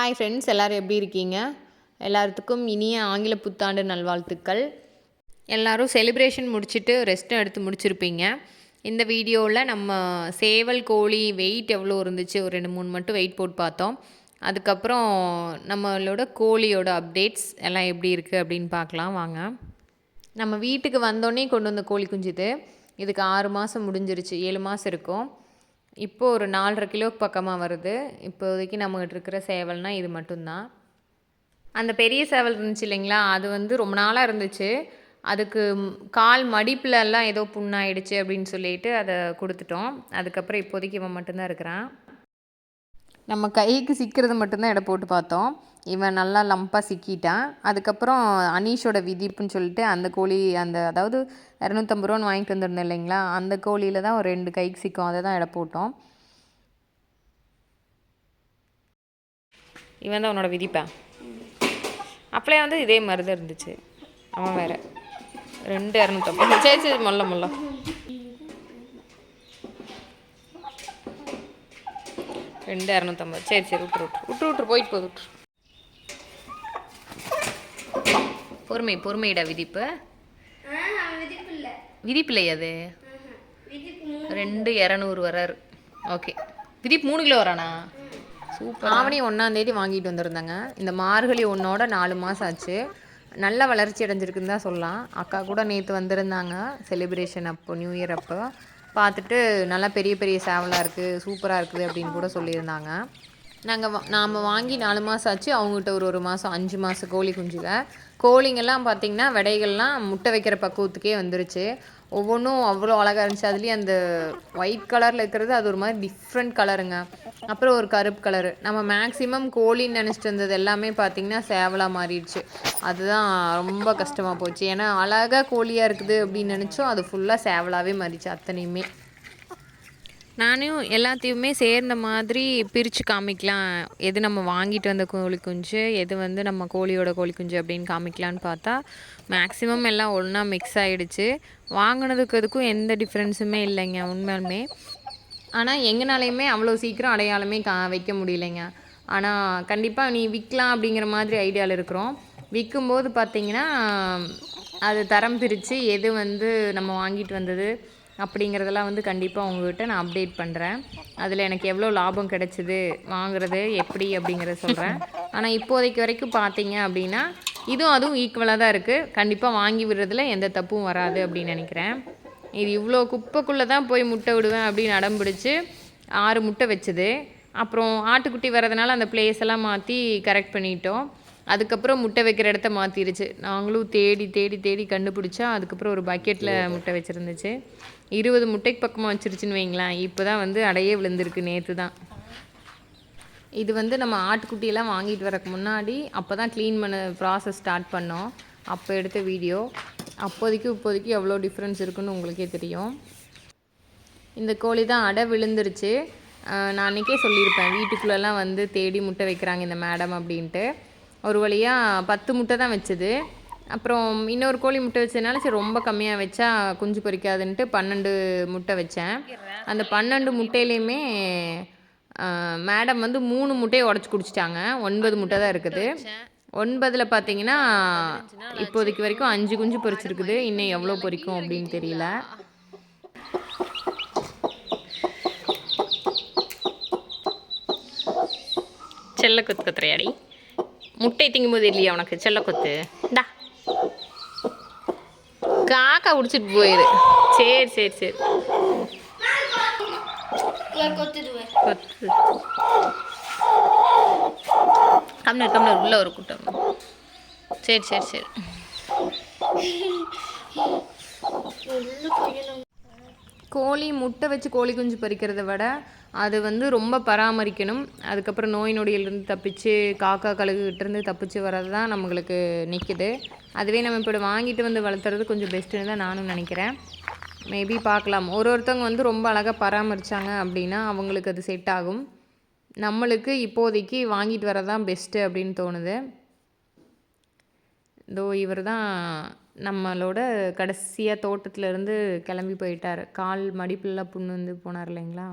Hi friends எல்லோரும் எப்படி இருக்கீங்க? எல்லாத்துக்கும் இனிய ஆங்கில புத்தாண்டு நல்வாழ்த்துக்கள். எல்லோரும் செலிப்ரேஷன் முடிச்சுட்டு ரெஸ்ட்டும் எடுத்து முடிச்சிருப்பீங்க. இந்த வீடியோவில் நம்ம சேவல் கோழி வெயிட் எவ்வளோ இருந்துச்சு? ஒரு ரெண்டு மூணு மட்டும் வெயிட் போட்டு பார்த்தோம். அதுக்கப்புறம் நம்மளோட கோழியோட அப்டேட்ஸ் எல்லாம் எப்படி இருக்குது அப்படின்னு பார்க்கலாம். வாங்க. நம்ம வீட்டுக்கு வந்தோடனே கொண்டு வந்த கோழி குஞ்சுது. இதுக்கு ஆறு மாதம் முடிஞ்சிருச்சு. ஏழு மாதம் இருக்கும். இப்போது ஒரு நாலரை கிலோக்கு பக்கமாக வருது. இப்போதைக்கு நம்மகிட்ட இருக்கிற சேவல்னால் இது மட்டும்தான். அந்த பெரிய சேவல் இருந்துச்சு இல்லைங்களா? அது வந்து ரொம்ப நாளாக இருந்துச்சு. அதுக்கு கால் மடிப்புலலாம் ஏதோ புண்ணாயிடுச்சு அப்படின்னு சொல்லிட்டு அதை கொடுத்துட்டோம். அதுக்கப்புறம் இப்போதைக்கு இவன் மட்டும்தான் இருக்கிறான். நம்ம கைக்கு சிக்கிறது மட்டும்தான் எடை போட்டு பார்த்தோம். இவன் நல்லா லம்பாக சிக்கிட்டான். அதுக்கப்புறம் அனீஷோட விதிப்புன்னு சொல்லிட்டு அந்த கோழி அந்த அதாவது இரநூத்தம்பது ரூபான்னு வாங்கிட்டு வந்துருந்தேன் இல்லைங்களா? அந்த கோழியில் தான் ஒரு ரெண்டு கைக்கு சிக்கும். அதை தான் எடை போட்டோம். இவன் தான் உன்னோட விதிப்பேன் அப்படியே வந்து இதே மாதிரி தான் இருந்துச்சு. அவன் வேறு. ரெண்டு இரநூத்தம்பது. சரி சரி மொல்ல மொல்ல. ரெண்டு இரநூத்தம்பது. சரி சரி விட்டுரு விட்டு விட்டு விட்டு போயிட்டு போகுது விட்டு பொறுமை பொறுமையிடா விதிப்பு. விதிப்பில்லை அது. ரெண்டு இரநூறு வராரு. ஓகே. விதிப்பு மூணு கிலோ வரானா? சூப்பர். ஆவணி ஒன்றாந்தேதி வாங்கிட்டு வந்திருந்தாங்க. இந்த மார்கழி ஒன்றோட நாலு மாதம் ஆச்சு. நல்ல வளர்ச்சி அடைஞ்சிருக்குன்னு தான் சொல்லலாம். அக்கா கூட நேற்று வந்திருந்தாங்க. செலிப்ரேஷன் அப்போ நியூ இயர் அப்போ. பார்த்துட்டு நல்லா பெரிய பெரிய சேவலாக இருக்குது சூப்பராக இருக்குது அப்படின்னு கூட சொல்லியிருந்தாங்க. நாங்கள் நாம் வாங்கி நாலு மாதம் ஆச்சு. அவங்ககிட்ட ஒரு ஒரு மாதம் அஞ்சு மாதம் கோழி குஞ்சுங்க கோழிங்கெல்லாம் பார்த்திங்கன்னா விடைகள்லாம் முட்டை வைக்கிற பக்குவத்துக்கே வந்துருச்சு. ஒவ்வொன்றும் அவ்வளோ அழகாக இருந்துச்சு. அதுலேயும் அந்த ஒயிட் கலரில் இருக்கிறது அது ஒரு மாதிரி டிஃப்ரெண்ட் கலருங்க அப்புறம் ஒரு கருப்பு கலரு நம்ம மேக்ஸிமம் கோழின்னு நினச்சிட்டு இருந்தது எல்லாமே பார்த்திங்கன்னா சேவலாக மாறிடுச்சு. அதுதான் ரொம்ப கஷ்டமாக போச்சு. ஏன்னா அழகாக கோழியாக இருக்குது அப்படின்னு நினச்சோம். அது ஃபுல்லாக சேவலாகவே மாறிச்சு அத்தனையுமே. நானும் எல்லாத்தையுமே சேர்ந்த மாதிரி பிரித்து காமிக்கலாம். எது நம்ம வாங்கிட்டு வந்த கோழி குஞ்சு எது வந்து நம்ம கோழியோட கோழி குஞ்சு அப்படின்னு காமிக்கலான்னு பார்த்தா மேக்ஸிமம் எல்லாம் ஒன்றா மிக்ஸ் ஆகிடுச்சு வாங்கினதுக்கு அதுக்கும் எந்த டிஃப்ரென்ஸுமே இல்லைங்க உண்மையுமே ஆனால் எங்கனாலையுமே அவ்வளோ சீக்கிரம் அடையாளமே கா வைக்க முடியலைங்க. ஆனால் கண்டிப்பாக நீ விற்கலாம் அப்படிங்கிற மாதிரி ஐடியாவில் இருக்கிறோம். விற்கும்போது பார்த்திங்கன்னா அது தரம் பிரித்து எது வந்து நம்ம வாங்கிட்டு வந்தது அப்படிங்கிறதெல்லாம் வந்து கண்டிப்பாக உங்கள்கிட்ட நான் அப்டேட் பண்ணுறேன் அதில் எனக்கு எவ்வளோ லாபம் கிடச்சிது வாங்குறது எப்படி அப்படிங்கிறத சொல்கிறேன் ஆனால் இப்போதைக்கு வரைக்கும் பார்த்தீங்க அப்படின்னா இதுவும் அதுவும் ஈக்குவலாக தான் இருக்குது கண்டிப்பாக வாங்கி விடுறதுல எந்த தப்பும் வராது அப்படின்னு நினைக்கிறேன். இது இவ்வளோ குப்பைக்குள்ளே தான் போய் முட்டை விடுவேன் அப்படின்னு அடம் பிடிச்சி ஆறு முட்டை வச்சுது. அப்புறம் ஆட்டுக்குட்டி வரதுனால அந்த பிளேஸ் எல்லாம் மாற்றி கரெக்ட் பண்ணிட்டோம். அதுக்கப்புறம் முட்டை வைக்கிற இடத்த மாற்றிருச்சு நாங்களும் தேடி தேடி தேடி கண்டுபிடிச்சா அதுக்கப்புறம் ஒரு பக்கெட்டில் முட்டை வச்சுருந்துச்சு. இருபது முட்டைக்கு பக்கமாக வச்சிருச்சுன்னு வைங்களேன். இப்போ தான் வந்து அடையே விழுந்திருக்கு நேற்று தான். இது வந்து நம்ம ஆட்டுக்குட்டியெல்லாம் வாங்கிட்டு வரக்கு முன்னாடி அப்போ தான் க்ளீன் பண்ண ப்ராசஸ் ஸ்டார்ட் பண்ணோம். அப்போ எடுத்த வீடியோ அப்போதைக்கு இப்போதைக்கு எவ்வளோ டிஃப்ரென்ஸ் இருக்குன்னு உங்களுக்கே தெரியும். இந்த கோழி தான் அடை விழுந்துருச்சு. நான் அன்றைக்கே சொல்லியிருப்பேன் வீட்டுக்குள்ளெல்லாம் வந்து தேடி முட்டை வைக்கிறாங்க இந்த மேடம் அப்படின்ட்டு. ஒரு வழியாக பத்து முட்டை தான் வச்சுது. அப்புறம் இன்னொரு கோழி முட்டை வச்சதுனால சரி ரொம்ப கம்மியாக வச்சா குஞ்சு பொறிக்காதுன்ட்டு பன்னெண்டு முட்டை வச்சேன். அந்த பன்னெண்டு முட்டையிலையுமே மேடம் வந்து மூணு முட்டையை உடச்சி குடிச்சிட்டாங்க. ஒன்பது முட்டை தான் இருக்குது. ஒன்பதில் பார்த்தீங்கன்னா இப்போதைக்கு வரைக்கும் அஞ்சு குஞ்சு பொறிச்சிருக்குது இன்னும் எவ்வளோ பொறிக்கும் அப்படின்னு தெரியல. செல்ல கொத்து கத்துறையாடி? முட்டை திங்கும்போது இல்லையா உனக்கு செல்ல கொத்து? டா காக்கா குடிச்சிட்டு போயிரு. சரி சரி சரி. கொத்து. கம்னர் கம்னர் உள்ள ஒரு கூட்டம். சரி சரி சரி. கோழி முட்டை வச்சு கோழி குஞ்சு பறிக்கிறத விட அது வந்து ரொம்ப பராமரிக்கணும். அதுக்கப்புறம் நோய் நொடியிலிருந்து தப்பிச்சு காக்கா கழுகுகிட்டேருந்து தப்பிச்சு வர்றது தான் நம்மளுக்கு நிற்குது அதுவே நம்ம இப்போ வாங்கிட்டு வந்து வளர்த்துறது கொஞ்சம் பெஸ்ட்டுன்னு தான் நானும் நினைக்கிறேன். மேபி பார்க்கலாம். ஒரு ஒருத்தவங்க வந்து ரொம்ப அழகாக பராமரித்தாங்க அப்படின்னா அவங்களுக்கு அது செட் ஆகும். நம்மளுக்கு இப்போதைக்கு வாங்கிட்டு வரதான் பெஸ்ட்டு அப்படின்னு தோணுது. இதோ இவர் தான் நம்மளோட கடைசியாக தோட்டத்துலேருந்து கிளம்பி போயிட்டார். கால் மடிப்புலாம் புண்ணு வந்து போனார் இல்லைங்களா?